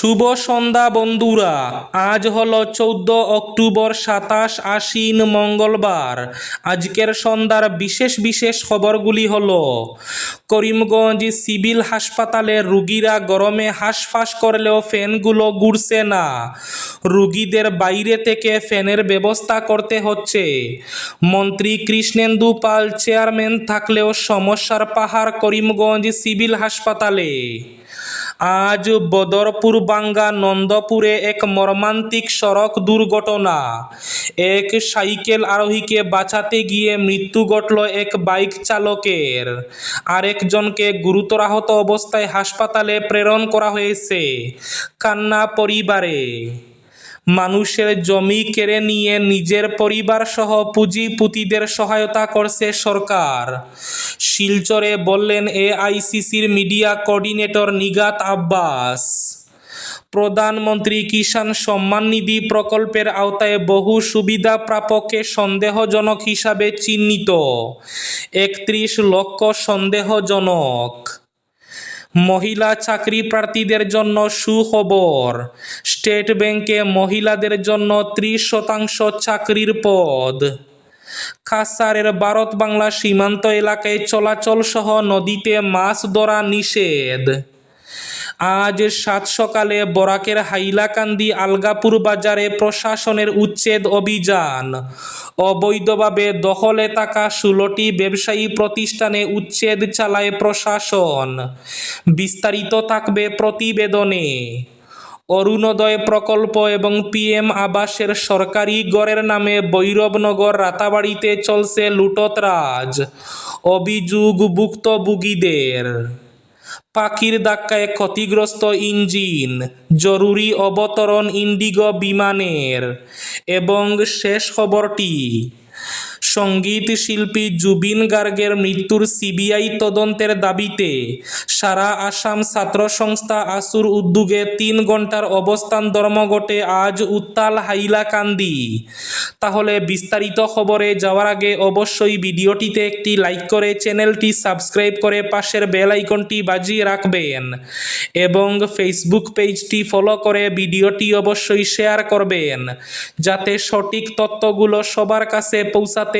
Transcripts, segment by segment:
শুভ সন্ধ্যা বন্ধুরা। আজ হলো চৌদ্দ অক্টোবর সাতাশ আশ্বিন মঙ্গলবার। আজকের সন্ধ্যার বিশেষ বিশেষ খবরগুলি হল, করিমগঞ্জ সিভিল হাসপাতালে রুগীরা গরমে হাঁসফাঁস করলেও ফ্যানগুলো ঘুরছে না। রুগীদের বাইরে থেকে ফ্যানের ব্যবস্থা করতে হচ্ছে। মন্ত্রী কৃষ্ণেন্দু পাল চেয়ারম্যান থাকলেও সমস্যার পাহাড় করিমগঞ্জ সিভিল হাসপাতালে। আজ বদরপুর বাঙ্গা নন্দপুরে এক মর্মান্তিক সড়ক দুর্ঘটনা। এক সাইকেল আরোহীকে বাঁচাতে গিয়ে মৃত্যু ঘটল এক বাইক চালকের। আরেকজনকে গুরুতর আহত অবস্থায় হাসপাতালে প্রেরণ করা হয়েছে কান্না পরিবারে। মানুষের জমি কেড়ে নিয়ে নিজের পরিবার সহ পুঁজিপুতিদের সহায়তা করছে সরকার। শিলচরে বললেন এ এআইসিসির মিডিয়া কোঅর্ডিনেটর নিগাত আব্বাস। প্রধানমন্ত্রী কিষাণ সম্মান নিধি প্রকল্পের আওতায় বহু সুবিধা প্রাপককে সন্দেহজনক হিসাবে চিহ্নিত। একত্রিশ লক্ষ সন্দেহজনক। মহিলা চাকরি প্রার্থীদের জন্য সুখবর স্টেট ব্যাংকে মহিলাদের জন্য ত্রিশ শতাংশ চাকরির পদ। কাছাড়ের ভারত বাংলা সীমান্ত এলাকায় চলাচল সহ নদীতে মাছ ধরা নিষেধ। আজ সাত সকালে বরাকের হাইলাকান্দি আলগাপুর বাজারে প্রশাসনের উচ্ছেদ অভিযান। অবৈধভাবে দখলে থাকা ষোলোটি ব্যবসায়ী প্রতিষ্ঠানে উচ্ছেদ চালায় প্রশাসন। বিস্তারিত থাকবে প্রতিবেদনে। অরুণোদয় প্রকল্প এবং পিএম আবাসের সরকারি গড়ের নামে ভৈরবনগর রাতাবাড়িতে চলছে লুটতরাজ অভিযোগ ভুক্তভোগীদের। পাখির ধাক্কায় ক্ষতিগ্রস্ত ইঞ্জিন, জরুরি অবতরণ ইন্ডিগো বিমানের। এবং শেষ খবরটি সংগীত শিল্পী জুবিন গার্গের মৃত্যুর সিবিআই তদন্তের দাবিতে সারা আসাম ছাত্র সংস্থা আসুর উদ্যোগে তিন ঘণ্টার অবস্থান ধর্মঘটে আজ উত্তাল হাইলাকান্দি। তাহলে বিস্তারিত খবরে যাওয়ার আগে অবশ্যই ভিডিওটিতে একটি লাইক করে চ্যানেলটি সাবস্ক্রাইব করে পাশের বেল আইকনটি বাজিয়ে রাখবেন এবং ফেসবুক পেজটি ফলো করে ভিডিওটি অবশ্যই শেয়ার করবেন, যাতে সঠিক তথ্যগুলো সবার কাছে পৌঁছাতে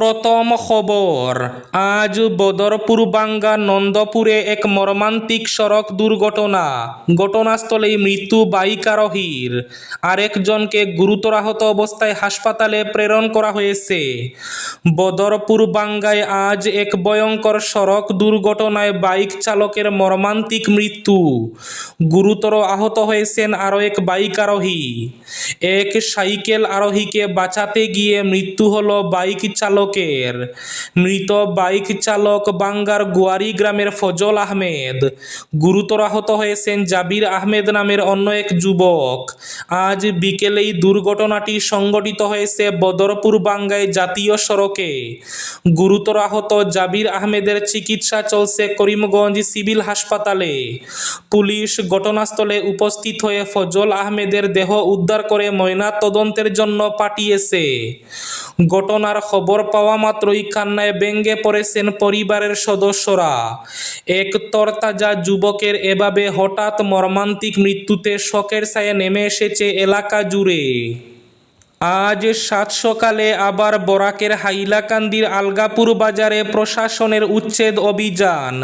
প্রথম খবর, আজ বদরপুর বাঙ্গা নন্দপুরে এক মর্মান্তিক সড়ক দুর্ঘটনা। ঘটনাস্থলেই মৃত্যু বাইক আরোহীর। আরেকজনকে গুরুতর আহত অবস্থায় হাসপাতালে প্রেরণ করা হয়েছে। বদরপুর বাঙ্গায় আজ এক ভয়ঙ্কর সড়ক দুর্ঘটনায় বাইক চালকের মর্মান্তিক মৃত্যু। গুরুতর আহত হয়েছেন আরও এক বাইক আরোহী। এক সাইকেল আরোহীকে বাঁচাতে গিয়ে মৃত্যু হলো বাইক চালকের মৃত বাইক চালক বাঙ্গার গোয়ারি গ্রামের ফজল আহমেদ। গুরুতর আহত হয়েছেন জাবির আহমেদ নামের অন্য এক যুবক। আজ বিকেলেই দুর্ঘটনাটি সংঘটিত হয়েছে বদরপুর বাঙ্গায় জাতীয় সড়কে। গুরুতর আহত জাবির আহমেদের চিকিৎসা চলছে করিমগঞ্জ সিভিল হাসপাতালে। পুলিশ ঘটনাস্থলে উপস্থিত হয়ে ফজল আহমেদের দেহ উদ্ধার করে ময়না তদন্তের জন্য পাঠিয়েছে। ঘটনার খবর পাওয়া মাত্রই কান্নায় ব্যঙ্গে পড়েছেন পরিবারের সদস্যরা। এক তরতাজা যুবকের এভাবে হঠাৎ মর্মান্তিক মৃত্যুতে শোকের ছায়া নেমে এসেছে এলাকা জুড়ে। আজ সাত সকালে আবার বরাকের হাইলাকান্দির আলগাপুর বাজারে প্রশাসনের উচ্ছেদ অভিযান।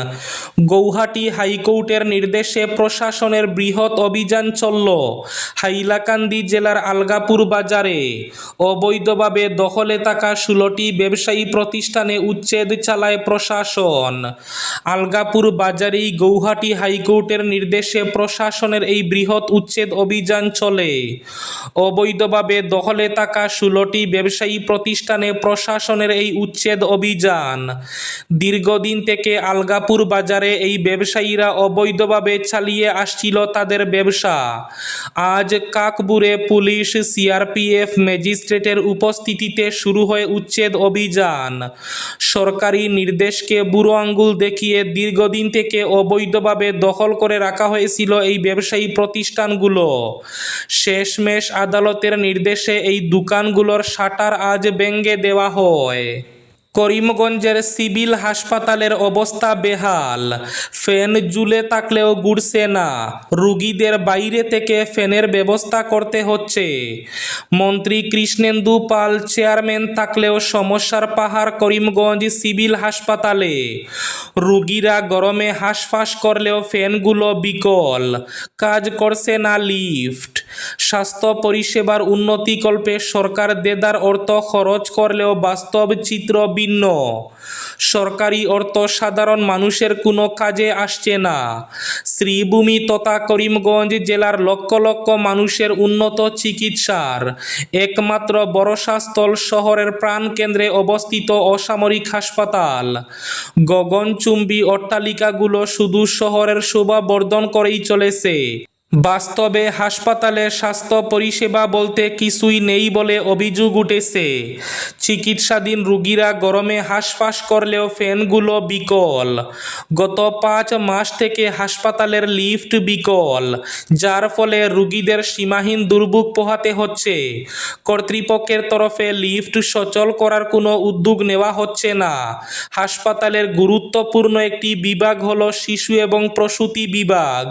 গৌহাটি হাইকোর্টের নির্দেশে প্রশাসনের বৃহৎ অভিযান চলল হাইলাকান্দি জেলার আলগাপুর বাজারে। অবৈধভাবে দখলে থাকা ষোলোটি ব্যবসায়ী প্রতিষ্ঠানে উচ্ছেদ চালায় প্রশাসন। আলগাপুর বাজারেই গৌহাটি হাইকোর্টের নির্দেশে প্রশাসনের এই বৃহৎ উচ্ছেদ অভিযান চলে। অবৈধভাবে দখলে থাকা ষোলোটি ব্যবসায়ী প্রতিষ্ঠানে প্রশাসনের এই উচ্ছেদ অভিযান। দীর্ঘদিন থেকে আলগাপুর বাজারে এই ব্যবসায়ীরা অবৈধভাবে চালিয়ে আসছিল তাদের ব্যবসা। আজ কাকবুরে পুলিশ, সিআরপিএফ, ম্যাজিস্ট্রেটের উপস্থিতিতে শুরু হয় উচ্ছেদ অভিযান। সরকারি নির্দেশকে বুড়ো আঙ্গুল দেখিয়ে দীর্ঘদিন থেকে অবৈধভাবে দখল করে রাখা হয়েছিল এই ব্যবসায়ী প্রতিষ্ঠানগুলো। শেষমেশ আদালতের নির্দেশে এই দোকানগুলোর শাটার আজ ভেঙে দেওয়া হয়। করিমগঞ্জের সিভিল হাসপাতালের অবস্থা বেহাল। ফ্যান জুলে থাকলেও গুড়ছে না। রুগীদের বাইরে থেকে ফ্যানের ব্যবস্থা করতে হচ্ছে। মন্ত্রী কৃষ্ণেন্দু পাল চেয়ারম্যান থাকলেও সমস্যার পাহাড় করিমগঞ্জ সিভিল হাসপাতালে। রুগীরা গরমে হাঁসফাঁস করলেও ফ্যানগুলো বিকল। কাজ করছে না লিফট। স্বাস্থ্য পরিষেবার উন্নতিকল্পে সরকার দেদার অর্থ খরচ করলেও বাস্তব চিত্র ভিন্ন। সরকারি অর্থ সাধারণ মানুষের কোনো কাজে আসছে না। শ্রীভূমি তথা করিমগঞ্জ জেলার লক্ষ লক্ষ মানুষের উন্নত চিকিৎসার একমাত্র ভরসাস্থল শহরের প্রাণকেন্দ্রে অবস্থিত অসামরিক হাসপাতাল। গগনচুম্বী অট্টালিকাগুলো শুধু শহরের শোভা বর্ধন করেই চলেছে। বাস্তবে হাসপাতালে স্বাস্থ্য পরিষেবা বলতে কিছুই নেই বলে অভিযোগ উঠেছে। চিকিৎসাধীন রুগীরা গরমে হাঁসফাঁস করলেও ফ্যানগুলো বিকল। গত পাঁচ মাস থেকে হাসপাতালের লিফট বিকল, যার ফলে রুগীদের সীমাহীন দুর্ভোগ পোহাতে হচ্ছে। কর্তৃপক্ষের তরফে লিফট সচল করার কোনো উদ্যোগ নেওয়া হচ্ছে না। হাসপাতালের গুরুত্বপূর্ণ একটি বিভাগ হলো শিশু এবং প্রসূতি বিভাগ।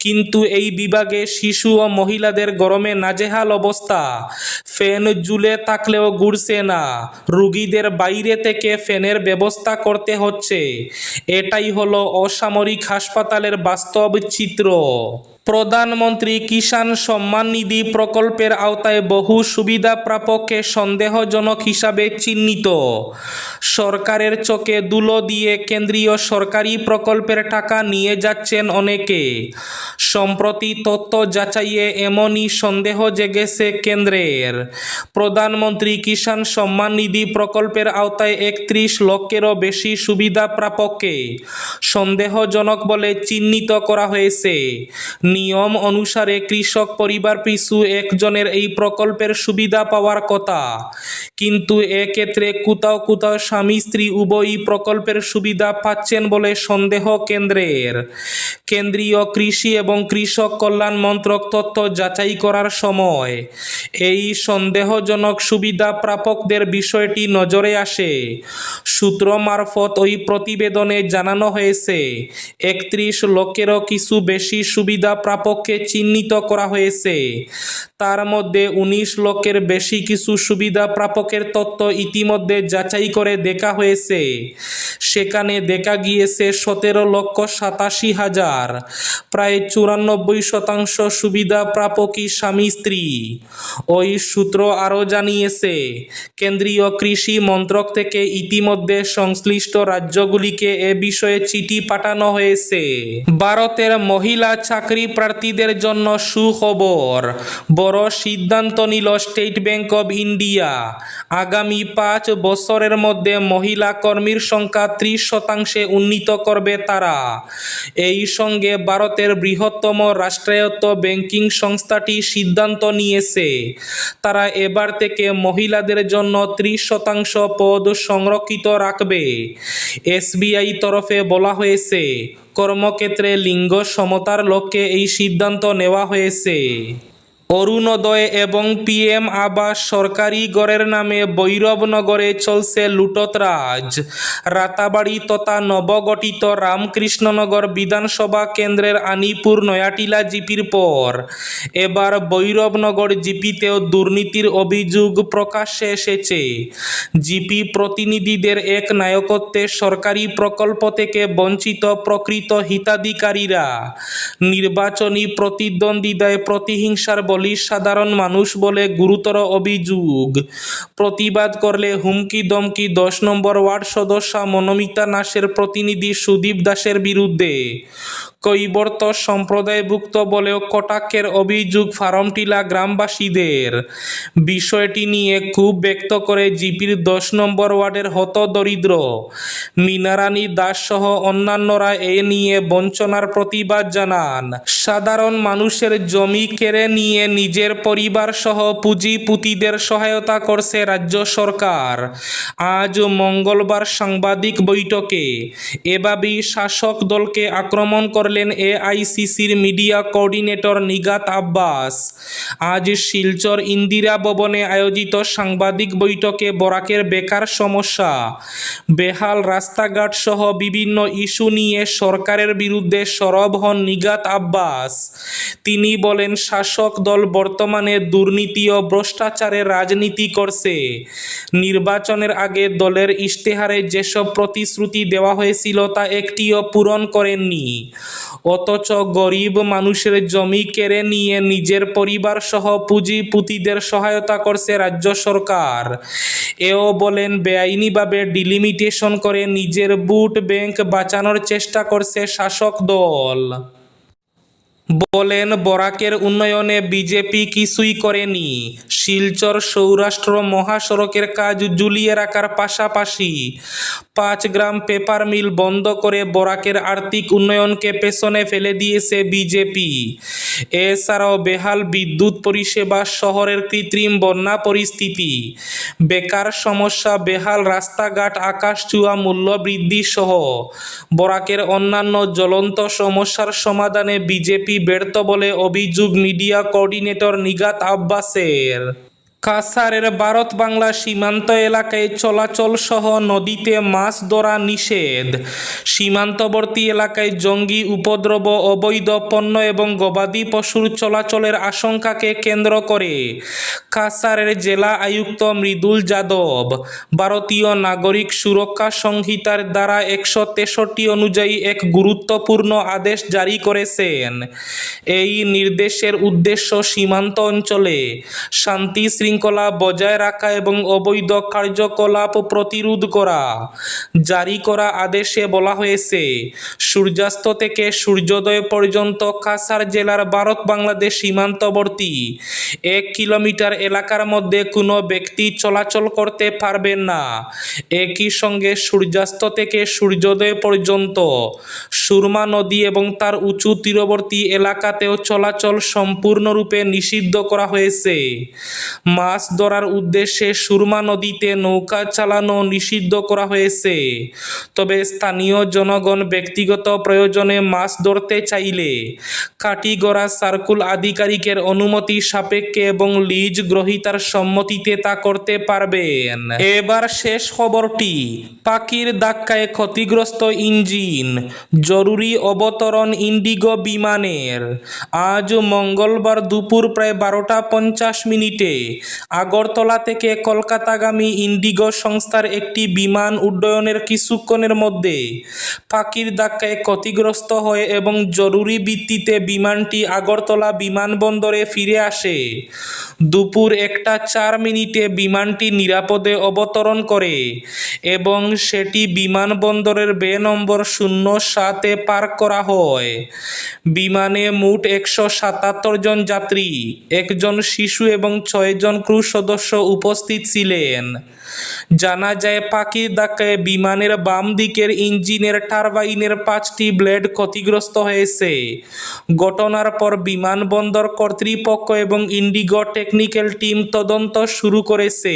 কিন্তু এই বিভাগে শিশু ও মহিলাদের গরমে নাজেহাল অবস্থা। ফ্যান জুলে থাকলেও ঘুরছে না। রুগীদের বাইরে থেকে ফ্যানের ব্যবস্থা করতে হচ্ছে। এটাই হলো অসামরিক হাসপাতালের বাস্তব চিত্র। প্রধানমন্ত্রী কিষাণ সম্মান নিধি প্রকল্পের আওতায় বহু সুবিধা প্রাপককে সন্দেহজনক হিসাবে চিহ্নিত। সরকারের চোখে দুলো দিয়ে কেন্দ্রীয় সরকারি প্রকল্পের টাকা নিয়ে যাচ্ছেন অনেকে। সম্প্রতি তথ্য যাচাইয়ে এমনই সন্দেহ জেগেছে কেন্দ্রের। প্রধানমন্ত্রী কিষাণ সম্মান নিধি প্রকল্পের আওতায় একত্রিশ লক্ষেরও বেশি সুবিধা প্রাপককে সন্দেহজনক বলে চিহ্নিত করা হয়েছে। নিয়ম অনুসারে কৃষক পরিবার পিছু একজনের এই প্রকল্পের সুবিধা পাওয়ার কথা। কিন্তু এক্ষেত্রে কোথাও কোথাও স্বামী স্ত্রী উভয়ই প্রকল্পের সুবিধা পাচ্ছেন বলে সন্দেহ কেন্দ্রের। কেন্দ্রীয় কৃষি এবং কৃষক কল্যাণ মন্ত্রক তথ্য যাচাই করার সময় এই সন্দেহজনক সুবিধা প্রাপকদের বিষয়টি নজরে আসে। সূত্র মারফত ওই প্রতিবেদনে জানানো হয়েছে, একত্রিশ লক্ষেরও কিছু বেশি সুবিধা প্রাপককে চিহ্নিত করা হয়েছে। তার মধ্যে উনিশ লক্ষের বেশি কিছু সুবিধা প্রাপকের তথ্য ইতিমধ্যে যাচাই করে দেখা হয়েছে। সেখানে দেখা গিয়েছে সতেরো লক্ষ সাতাশি হাজার, প্রায় চুরানব্বই শতাংশ সুবিধা প্রাপকই স্বামী স্ত্রী। ওই সূত্র আরও জানিয়েছে, কেন্দ্রীয় কৃষি মন্ত্রক থেকে ইতিমধ্যে সংশ্লিষ্ট রাজ্যগুলিকে এ বিষয়ে চিঠি পাঠানো হয়েছে। ভারতের মহিলা চাকরি প্রার্থীদের জন্য সুখবর। বড় সিদ্ধান্ত নিল স্টেট ব্যাংক অব ইন্ডিয়া। আগামী পাঁচ বছরের মধ্যে মহিলা কর্মীর সংখ্যা ত্রিশ শতাংশে উন্নীত করবে তারা। এই সঙ্গে ভারতের বৃহত্তম রাষ্ট্রায়ত্ত ব্যাংকিং সংস্থাটি সিদ্ধান্ত নিয়েছে। তারা এবার থেকে মহিলাদের জন্য ত্রিশ শতাংশ পদ সংরক্ষিত রাখবে। এসবিআই তরফে বলা হয়েছে কর্মক্ষেত্রে লিঙ্গ সমতার লক্ষ্যে এই সিদ্ধান্ত নেওয়া হয়েছে। অরুণোদয় এবং পিএম আবাস সরকারি গড়ের নামে বৈরবনগরে চলছে লুটতরাজ রাতাবাড়ি তথা নবগঠিত রামকৃষ্ণনগর বিধানসভা কেন্দ্রের আনিপুর নয়াটিলা জিপির পর। এবার বৈরবনগর জিপিতেও দুর্নীতির অভিযোগ প্রকাশ্যে এসেছে। জিপি প্রতিনিধিদের এক নায়কত্বে সরকারি প্রকল্প থেকে বঞ্চিত প্রকৃত হিতাধিকারীরা। নির্বাচনী প্রতিদ্বন্দ্বিতায় প্রতিহিংসার সাধারণ মানুষ বলে গুরুতর অভিযোগ। প্রতিবাদ করলে হুমকি দমকি দশ নম্বর ওয়ার্ড সদস্যা মনোমিতা নাসের প্রতিনিধি সুদীপ দাসের বিরুদ্ধে। কৈবর্ত সম্প্রদায়ভুক্ত বলেও কটাক্ষের অভিযোগ ফার্মটিলা গ্রামবাসীদের। বিষয়টি নিয়ে খুব ব্যক্ত করে জিপির দশ নম্বর ওয়ার্ডের হত দরিদ্র মিনারানী দাস সহ অন্যান্যরা এ নিয়ে বঞ্চনার প্রতিবাদ জানান। সাধারণ মানুষের জমি কেড়ে নিয়ে নিজের পরিবার সহ পুঁজিপুতিদের সহায়তা করছে রাজ্য সরকার। আজ মঙ্গলবার সাংবাদিক বৈঠকে এভাবেই শাসক দলকে আক্রমণ করলেন এআইসিসির মিডিয়া কোঅর্ডিনেটর নিগাত আব্বাস। আজ শিলচর ইন্দিরা ভবনে আয়োজিত সাংবাদিক বৈঠকে বরাকের বেকার সমস্যা, বেহাল রাস্তাঘাট সহ বিভিন্ন ইস্যু নিয়ে সরকারের বিরুদ্ধে সরব হন নিগাত আব্বাস। তিনি বলেন, শাসক দল বর্তমানে দুর্নীতি ও ভ্রষ্টাচারের রাজনীতি করছে। নির্বাচনের আগে দলের ইশতেহারে যেসব প্রতিশ্রুতি দেওয়া হয়েছিল তা একটিও পূরণ করেননি। অথচ গরিব মানুষের জমি কেড়ে নিয়ে নিজের পরিবার সহ পুঁজিপুতিদের সহায়তা করছে রাজ্য সরকার। এও বলেন, বেআইনিভাবে ডিলিমিটেশন করে নিজের বুট ব্যাংক বাঁচানোর চেষ্টা করছে শাসক দল। বলেন বরাকের উন্নয়নে বিজেপি কিছুই করেনি। শিলচর সৌরাষ্ট্র মহাসড়কের কাজ ঝুলিয়ে রাখার পাশাপাশি পাঁচ গ্রাম পেপার মিল বন্ধ করে বরাকের আর্থিক উন্নয়নকে পেছনে ফেলে দিয়েছে বিজেপি। এছাড়াও বেহাল বিদ্যুৎ পরিষেবা শহরের কৃত্রিম বন্যা পরিস্থিতি, বেকার সমস্যা, বেহাল রাস্তাঘাট, আকাশ চুয়া মূল্য বৃদ্ধি সহ বরাকের অন্যান্য জ্বলন্ত সমস্যার সমাধানে বিজেপি ব্যর্থ বলে অভিযোগ মিডিয়া কোঅর্ডিনেটর নিগাত আব্বাসের। কাছাড়ের ভারত বাংলা সীমান্ত এলাকায় চলাচল সহ নদীতে মাছ ধরা নিষেধ। সীমান্তবর্তী এলাকায় জঙ্গি উপদ্রব, অবৈধ পণ্য এবং গবাদি পশুর চলাচলের আশঙ্কাকে কেন্দ্র করে কাছাড়ের জেলা আয়ুক্ত মৃদুল যাদব। ভারতীয় নাগরিক সুরক্ষা সংহিতার দ্বারা একশো তেষট্টি অনুযায়ী এক গুরুত্বপূর্ণ আদেশ জারি করেছেন। এই নির্দেশের উদ্দেশ্য সীমান্ত অঞ্চলে শান্তি শৃঙ্খলা বজায় রাখা এবং অবৈধ কার্যকলাপ প্রতিরোধ করা। জারি করা আদেশে বলা হয়েছে, সূর্যাস্ত থেকে সূর্যোদয় পর্যন্ত কাছাড় জেলার ভারত বাংলাদেশ সীমান্তবর্তী এক কিলোমিটার এলাকার মধ্যে কোনো ব্যক্তি চলাচল করতে পারবেন না। একই সঙ্গে সূর্যাস্ত থেকে সূর্যোদয় পর্যন্ত সুরমা নদী এবং তার উঁচু তীরবর্তী এলাকাতেও চলাচল সম্পূর্ণরূপে নিষিদ্ধ করা হয়েছে। মাছ ধরার উদ্দেশ্যে সুরমা নদীতে নৌকা চালানো নিষিদ্ধ করা হয়েছে। তবে স্থানীয় জনগণ ব্যক্তিগত প্রয়োজনে মাছ ধরতে চাইলে কাটিগড়া সার্কুল আধিকারিকের অনুমতি সাপেক্ষে এবং লিজ গ্রহীতার সম্মতিতে তা করতে পারবেন। এবার শেষ খবরটি, পাখির ধাক্কায় ক্ষতিগ্রস্ত ইঞ্জিন, জরুরি অবতরণ ইন্ডিগো বিমানের। আজ মঙ্গলবার দুপুর প্রায় বারোটা পঞ্চাশ মিনিটে আগরতলা থেকে কলকাতাগামী ইন্ডিগো সংস্থার একটি বিমান উড্ডয়নের কিছুক্ষণের মধ্যে পাখির ধাক্কায় ক্ষতিগ্রস্ত হয় এবং জরুরি ভিত্তিতে বিমানটি আগরতলা বিমানবন্দরে ফিরে আসে। দুপুর একটা চার মিনিটে বিমানটি নিরাপদে অবতরণ করে এবং সেটি বিমানবন্দরের বে নম্বর শূন্য সাতে পার্ক করা হয়। বিমানে মোট একশো সাতাত্তর জন যাত্রী, একজন শিশু এবং ছয়জন ক্রু সদস্য উপস্থিত ছিলেন। জানা যায়, পাখির ধাক্কায় বিমানের বাম দিকের ইঞ্জিনের টারবাইনের পাঁচটি ব্লেড ক্ষতিগ্রস্ত হয়েছে। ঘটনার পর বিমানবন্দর কর্তৃপক্ষ এবং ইন্ডিগো টেকনিক্যাল টিম তদন্ত শুরু করেছে।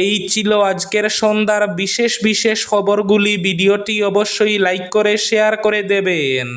এই ছিল আজকের সন্ধ্যার বিশেষ বিশেষ খবরগুলি। ভিডিওটি অবশ্যই লাইক করে, শেয়ার করে দেবেন।